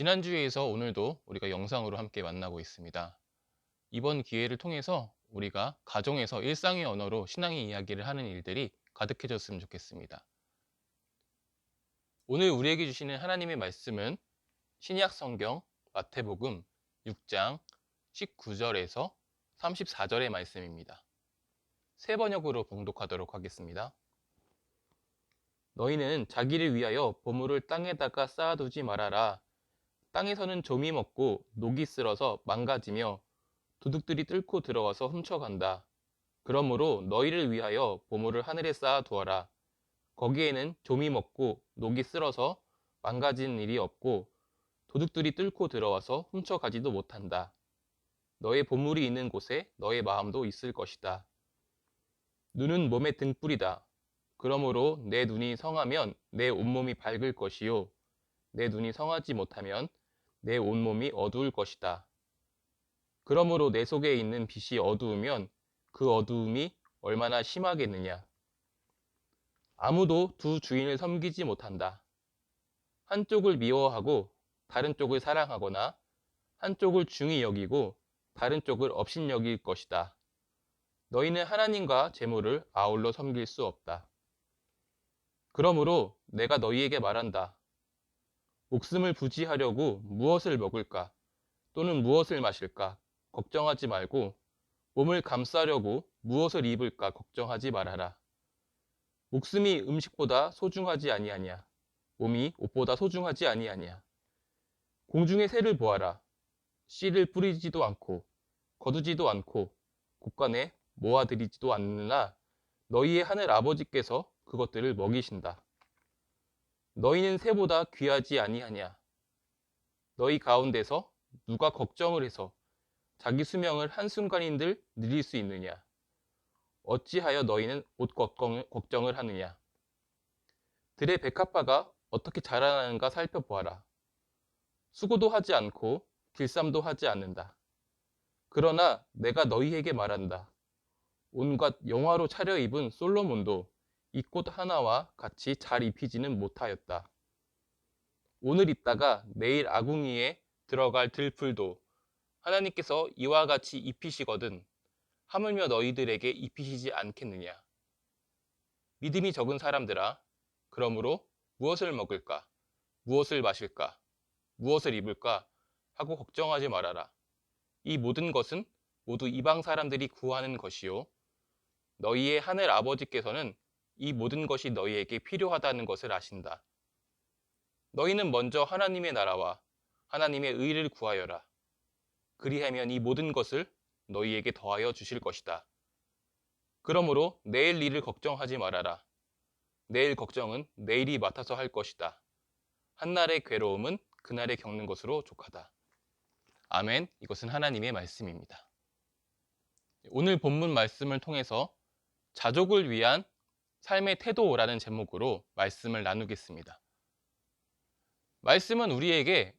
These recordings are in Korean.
지난주에서 오늘도 우리가 영상으로 함께 만나고 있습니다. 이번 기회를 통해서 우리가 가정에서 일상의 언어로 신앙의 이야기를 하는 일들이 가득해졌으면 좋겠습니다. 오늘 우리에게 주시는 하나님의 말씀은 신약 성경 마태복음 6장 19절에서 34절의 말씀입니다. 세 번역으로 봉독하도록 하겠습니다. 너희는 자기를 위하여 보물을 땅에다가 쌓아두지 말아라. 땅에서는 좀이 먹고 녹이 쓸어서 망가지며 도둑들이 뚫고 들어와서 훔쳐간다. 그러므로 너희를 위하여 보물을 하늘에 쌓아 두어라. 거기에는 좀이 먹고 녹이 쓸어서 망가진 일이 없고 도둑들이 뚫고 들어와서 훔쳐가지도 못한다. 너의 보물이 있는 곳에 너의 마음도 있을 것이다. 눈은 몸의 등불이다. 그러므로 내 눈이 성하면 내 온몸이 밝을 것이요. 내 눈이 성하지 못하면 내 온몸이 어두울 것이다. 그러므로 내 속에 있는 빛이 어두우면 그 어두움이 얼마나 심하겠느냐. 아무도 두 주인을 섬기지 못한다. 한쪽을 미워하고 다른 쪽을 사랑하거나 한쪽을 중히 여기고 다른 쪽을 업신 여길 것이다. 너희는 하나님과 재물을 아울러 섬길 수 없다. 그러므로 내가 너희에게 말한다. 목숨을 부지하려고 무엇을 먹을까? 또는 무엇을 마실까? 걱정하지 말고 몸을 감싸려고 무엇을 입을까? 걱정하지 말아라. 목숨이 음식보다 소중하지 아니하냐? 몸이 옷보다 소중하지 아니하냐? 공중의 새를 보아라. 씨를 뿌리지도 않고 거두지도 않고 곳간에 모아들이지도 않느나 너희의 하늘 아버지께서 그것들을 먹이신다. 너희는 새보다 귀하지 아니하냐? 너희 가운데서 누가 걱정을 해서 자기 수명을 한순간인들 늘릴 수 있느냐? 어찌하여 너희는 옷 걱정을 하느냐? 들의 백합화가 어떻게 자라나는가 살펴보아라. 수고도 하지 않고 길쌈도 하지 않는다. 그러나 내가 너희에게 말한다. 온갖 영화로 차려입은 솔로몬도 이 꽃 하나와 같이 잘 입히지는 못하였다. 오늘 입다가 내일 아궁이에 들어갈 들풀도 하나님께서 이와 같이 입히시거든 하물며 너희들에게 입히시지 않겠느냐. 믿음이 적은 사람들아, 그러므로 무엇을 먹을까? 무엇을 마실까? 무엇을 입을까? 하고 걱정하지 말아라. 이 모든 것은 모두 이방 사람들이 구하는 것이요. 너희의 하늘 아버지께서는 이 모든 것이 너희에게 필요하다는 것을 아신다. 너희는 먼저 하나님의 나라와 하나님의 의를 구하여라. 그리하면 이 모든 것을 너희에게 더하여 주실 것이다. 그러므로 내일 일을 걱정하지 말아라. 내일 걱정은 내일이 맡아서 할 것이다. 한날의 괴로움은 그날에 겪는 것으로 족하다. 아멘. 이것은 하나님의 말씀입니다. 오늘 본문 말씀을 통해서 자족을 위한 삶의 태도라는 제목으로 말씀을 나누겠습니다. 말씀은 우리에게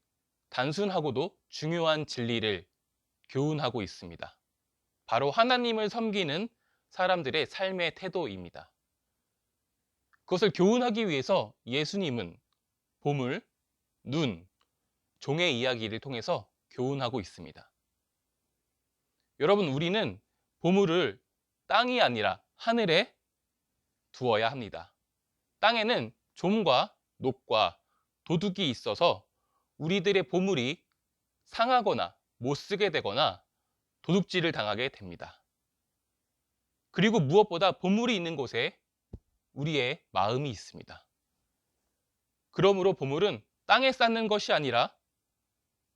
단순하고도 중요한 진리를 교훈하고 있습니다. 바로 하나님을 섬기는 사람들의 삶의 태도입니다. 그것을 교훈하기 위해서 예수님은 보물, 눈, 종의 이야기를 통해서 교훈하고 있습니다. 여러분, 우리는 보물을 땅이 아니라 하늘에 두어야 합니다. 땅에는 좀과 녹과 도둑이 있어서 우리들의 보물이 상하거나 못 쓰게 되거나 도둑질을 당하게 됩니다. 그리고 무엇보다 보물이 있는 곳에 우리의 마음이 있습니다. 그러므로 보물은 땅에 쌓는 것이 아니라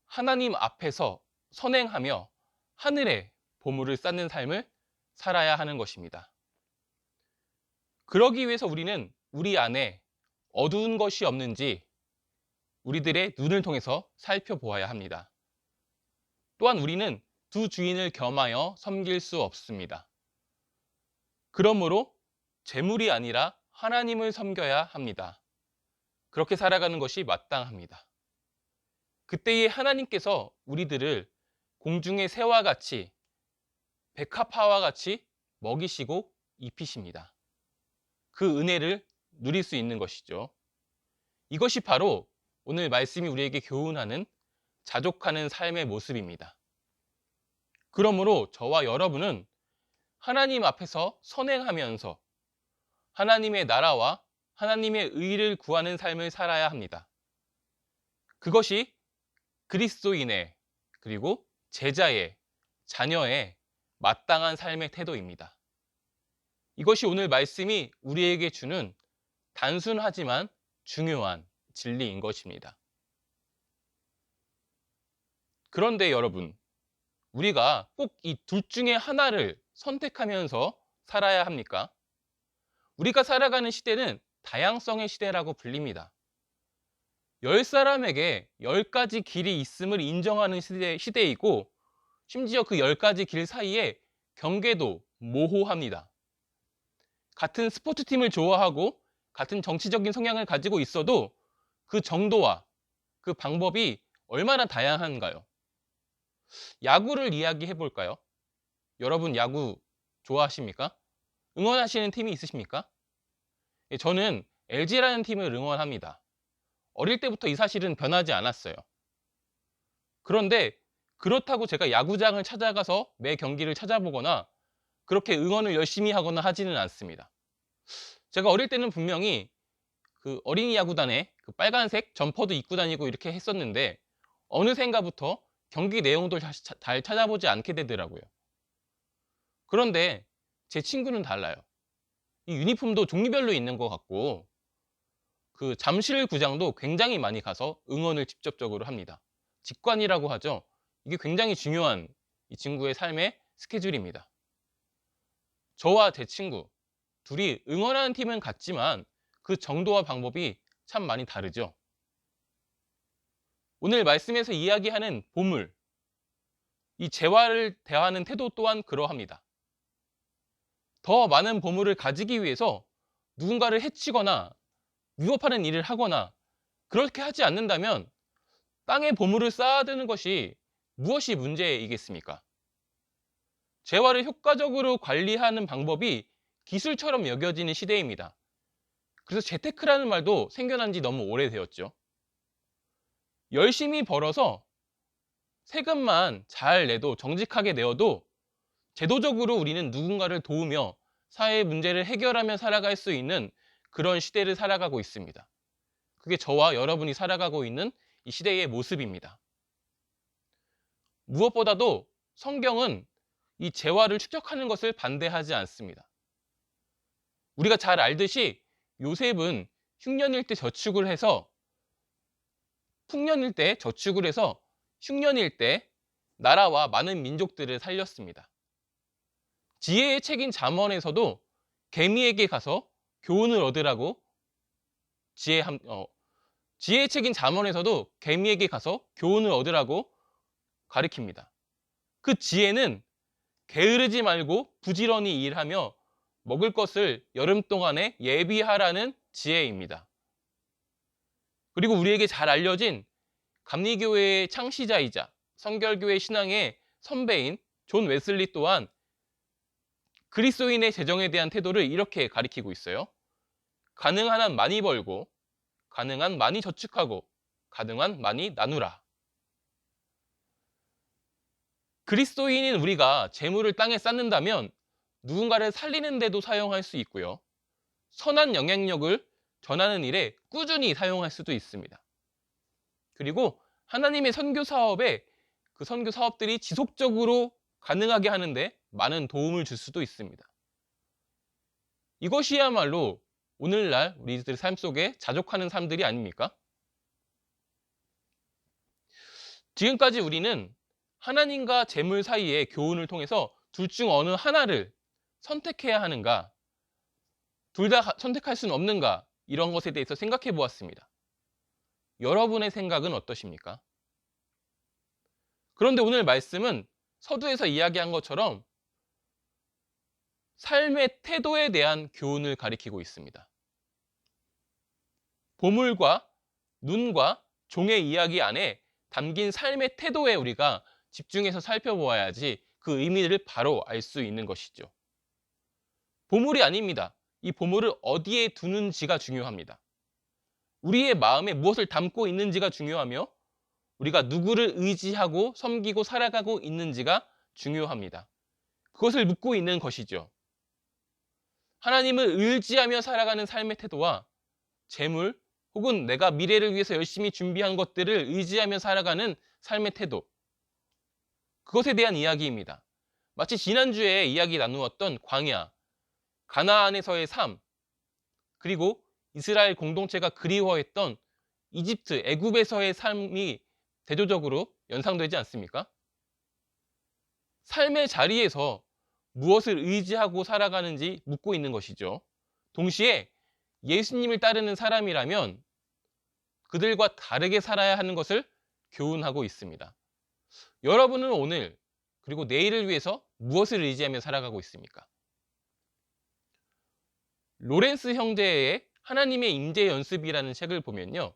하나님 앞에서 선행하며 하늘에 보물을 쌓는 삶을 살아야 하는 것입니다. 그러기 위해서 우리는 우리 안에 어두운 것이 없는지 우리들의 눈을 통해서 살펴보아야 합니다. 또한 우리는 두 주인을 겸하여 섬길 수 없습니다. 그러므로 재물이 아니라 하나님을 섬겨야 합니다. 그렇게 살아가는 것이 마땅합니다. 그때에 하나님께서 우리들을 공중의 새와 같이 백합화와 같이 먹이시고 입히십니다. 그 은혜를 누릴 수 있는 것이죠. 이것이 바로 오늘 말씀이 우리에게 교훈하는 자족하는 삶의 모습입니다. 그러므로 저와 여러분은 하나님 앞에서 선행하면서 하나님의 나라와 하나님의 의를 구하는 삶을 살아야 합니다. 그것이 그리스도인의 그리고 제자의 자녀의 마땅한 삶의 태도입니다. 이것이 오늘 말씀이 우리에게 주는 단순하지만 중요한 진리인 것입니다. 그런데 여러분, 우리가 꼭 이 둘 중에 하나를 선택하면서 살아야 합니까? 우리가 살아가는 시대는 다양성의 시대라고 불립니다. 열 사람에게 열 가지 길이 있음을 인정하는 시대, 시대이고, 심지어 그 열 가지 길 사이에 경계도 모호합니다. 같은 스포츠팀을 좋아하고 같은 정치적인 성향을 가지고 있어도 그 정도와 그 방법이 얼마나 다양한가요? 야구를 이야기해 볼까요? 여러분 야구 좋아하십니까? 응원하시는 팀이 있으십니까? 예, 저는 LG라는 팀을 응원합니다. 어릴 때부터 이 사실은 변하지 않았어요. 그런데 그렇다고 제가 야구장을 찾아가서 매 경기를 찾아보거나 그렇게 응원을 열심히 하거나 하지는 않습니다. 제가 어릴 때는 분명히 그 어린이 야구단에 그 빨간색 점퍼도 입고 다니고 이렇게 했었는데 어느샌가부터 경기 내용도 잘 찾아보지 않게 되더라고요. 그런데 제 친구는 달라요. 이 유니폼도 종류별로 있는 것 같고 그 잠실 구장도 굉장히 많이 가서 응원을 직접적으로 합니다. 직관이라고 하죠. 이게 굉장히 중요한 이 친구의 삶의 스케줄입니다. 저와 제 친구 둘이 응원하는 팀은 같지만 그 정도와 방법이 참 많이 다르죠. 오늘 말씀에서 이야기하는 보물, 이 재화를 대하는 태도 또한 그러합니다. 더 많은 보물을 가지기 위해서 누군가를 해치거나 위협하는 일을 하거나 그렇게 하지 않는다면 땅에 보물을 쌓아두는 것이 무엇이 문제이겠습니까? 재화를 효과적으로 관리하는 방법이 기술처럼 여겨지는 시대입니다. 그래서 재테크라는 말도 생겨난 지 너무 오래되었죠. 열심히 벌어서 세금만 잘 내도 정직하게 내어도 제도적으로 우리는 누군가를 도우며 사회 문제를 해결하며 살아갈 수 있는 그런 시대를 살아가고 있습니다. 그게 저와 여러분이 살아가고 있는 이 시대의 모습입니다. 무엇보다도 성경은 이 재화를 축적하는 것을 반대하지 않습니다. 우리가 잘 알듯이 요셉은 흉년일 때 저축을 해서 풍년일 때 저축을 해서 흉년일 때 나라와 많은 민족들을 살렸습니다. 지혜의 책인 잠언에서도 개미에게 가서 교훈을 얻으라고 지혜 함, 어, 지혜의 책인 잠언에서도 개미에게 가서 교훈을 얻으라고 가리킵니다. 그 지혜는 게으르지 말고 부지런히 일하며 먹을 것을 여름 동안에 예비하라는 지혜입니다. 그리고 우리에게 잘 알려진 감리교회의 창시자이자 성결교회 신앙의 선배인 존 웨슬리 또한 그리스도인의 재정에 대한 태도를 이렇게 가리키고 있어요. 가능한 한 많이 벌고, 가능한 많이 저축하고, 가능한 많이 나누라. 그리스도인인 우리가 재물을 땅에 쌓는다면 누군가를 살리는 데도 사용할 수 있고요. 선한 영향력을 전하는 일에 꾸준히 사용할 수도 있습니다. 그리고 하나님의 선교 사업에 그 선교 사업들이 지속적으로 가능하게 하는데 많은 도움을 줄 수도 있습니다. 이것이야말로 오늘날 우리들 삶 속에 자족하는 삶들이 아닙니까? 지금까지 우리는 하나님과 재물 사이의 교훈을 통해서 둘 중 어느 하나를 선택해야 하는가, 둘 다 선택할 수는 없는가, 이런 것에 대해서 생각해 보았습니다. 여러분의 생각은 어떠십니까? 그런데 오늘 말씀은 서두에서 이야기한 것처럼 삶의 태도에 대한 교훈을 가리키고 있습니다. 보물과 눈과 종의 이야기 안에 담긴 삶의 태도에 우리가 집중해서 살펴보아야지 그 의미를 바로 알 수 있는 것이죠. 보물이 아닙니다. 이 보물을 어디에 두는지가 중요합니다. 우리의 마음에 무엇을 담고 있는지가 중요하며 우리가 누구를 의지하고 섬기고 살아가고 있는지가 중요합니다. 그것을 묻고 있는 것이죠. 하나님을 의지하며 살아가는 삶의 태도와 재물 혹은 내가 미래를 위해서 열심히 준비한 것들을 의지하며 살아가는 삶의 태도. 그것에 대한 이야기입니다. 마치 지난주에 이야기 나누었던 광야, 가나안에서의 삶, 그리고 이스라엘 공동체가 그리워했던 이집트, 애굽에서의 삶이 대조적으로 연상되지 않습니까? 삶의 자리에서 무엇을 의지하고 살아가는지 묻고 있는 것이죠. 동시에 예수님을 따르는 사람이라면 그들과 다르게 살아야 하는 것을 교훈하고 있습니다. 여러분은 오늘 그리고 내일을 위해서 무엇을 의지하며 살아가고 있습니까? 로렌스 형제의 하나님의 임재 연습이라는 책을 보면요.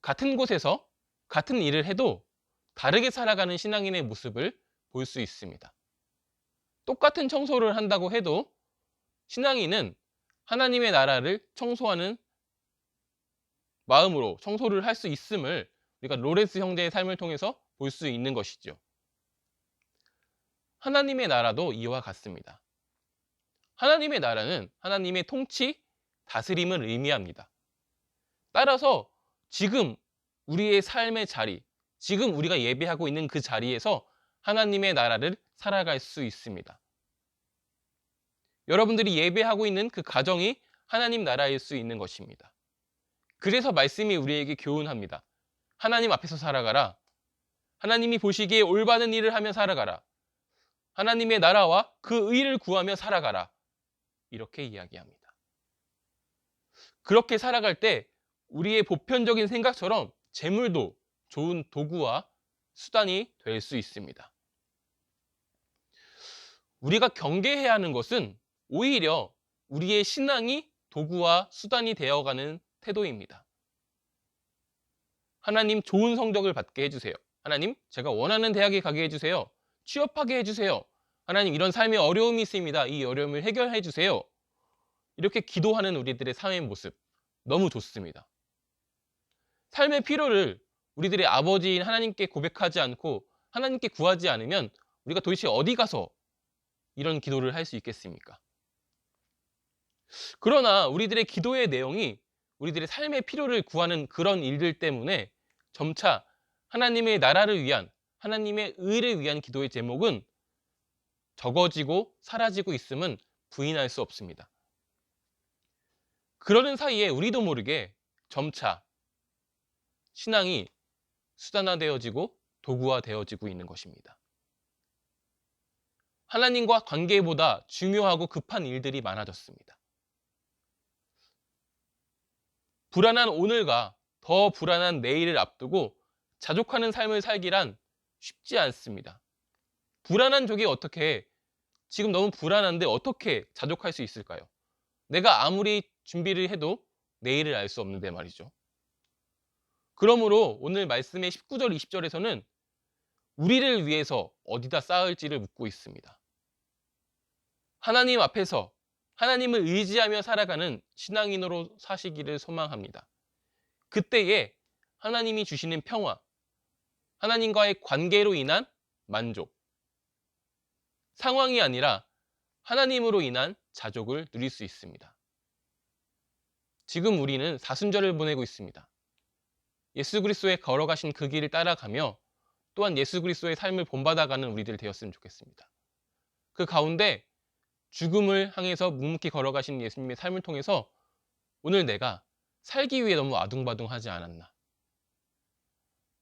같은 곳에서 같은 일을 해도 다르게 살아가는 신앙인의 모습을 볼 수 있습니다. 똑같은 청소를 한다고 해도 신앙인은 하나님의 나라를 청소하는 마음으로 청소를 할 수 있음을 우리가 로렌스 형제의 삶을 통해서 볼 수 있는 것이죠. 하나님의 나라도 이와 같습니다. 하나님의 나라는 하나님의 통치, 다스림을 의미합니다. 따라서 지금 우리의 삶의 자리, 지금 우리가 예배하고 있는 그 자리에서 하나님의 나라를 살아갈 수 있습니다. 여러분들이 예배하고 있는 그 가정이 하나님 나라일 수 있는 것입니다. 그래서 말씀이 우리에게 교훈합니다. 하나님 앞에서 살아가라. 하나님이 보시기에 올바른 일을 하며 살아가라. 하나님의 나라와 그 의를 구하며 살아가라. 이렇게 이야기합니다. 그렇게 살아갈 때 우리의 보편적인 생각처럼 재물도 좋은 도구와 수단이 될 수 있습니다. 우리가 경계해야 하는 것은 오히려 우리의 신앙이 도구와 수단이 되어가는 태도입니다. 하나님 좋은 성적을 받게 해주세요. 하나님 제가 원하는 대학에 가게 해주세요. 취업하게 해주세요. 하나님 이런 삶의 어려움이 있습니다. 이 어려움을 해결해 주세요. 이렇게 기도하는 우리들의 삶의 모습 너무 좋습니다. 삶의 필요를 우리들의 아버지인 하나님께 고백하지 않고 하나님께 구하지 않으면 우리가 도대체 어디 가서 이런 기도를 할 수 있겠습니까? 그러나 우리들의 기도의 내용이 우리들의 삶의 필요를 구하는 그런 일들 때문에 점차 하나님의 나라를 위한 하나님의 의를 위한 기도의 제목은 적어지고 사라지고 있음은 부인할 수 없습니다. 그러는 사이에 우리도 모르게 점차 신앙이 수단화되어지고 도구화되어지고 있는 것입니다. 하나님과 관계보다 중요하고 급한 일들이 많아졌습니다. 불안한 오늘과 더 불안한 내일을 앞두고 자족하는 삶을 살기란 쉽지 않습니다. 불안한 적이 어떻게 지금 너무 불안한데 어떻게 자족할 수 있을까요? 내가 아무리 준비를 해도 내일을 알 수 없는데 말이죠. 그러므로 오늘 말씀의 19절, 20절에서는 우리를 위해서 어디다 쌓을지를 묻고 있습니다. 하나님 앞에서 하나님을 의지하며 살아가는 신앙인으로 사시기를 소망합니다. 그때에 하나님이 주시는 평화, 하나님과의 관계로 인한 만족, 상황이 아니라 하나님으로 인한 자족을 누릴 수 있습니다. 지금 우리는 사순절을 보내고 있습니다. 예수 그리스도의 걸어가신 그 길을 따라가며 또한 예수 그리스도의 삶을 본받아가는 우리들 되었으면 좋겠습니다. 그 가운데 죽음을 향해서 묵묵히 걸어가신 예수님의 삶을 통해서 오늘 내가 살기 위해 너무 아둥바둥하지 않았나.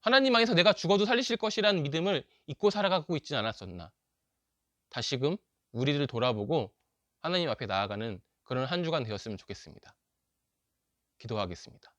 하나님 안에서 내가 죽어도 살리실 것이라는 믿음을 잊고 살아가고 있지 않았었나. 다시금 우리를 돌아보고 하나님 앞에 나아가는 그런 한 주간 되었으면 좋겠습니다. 기도하겠습니다.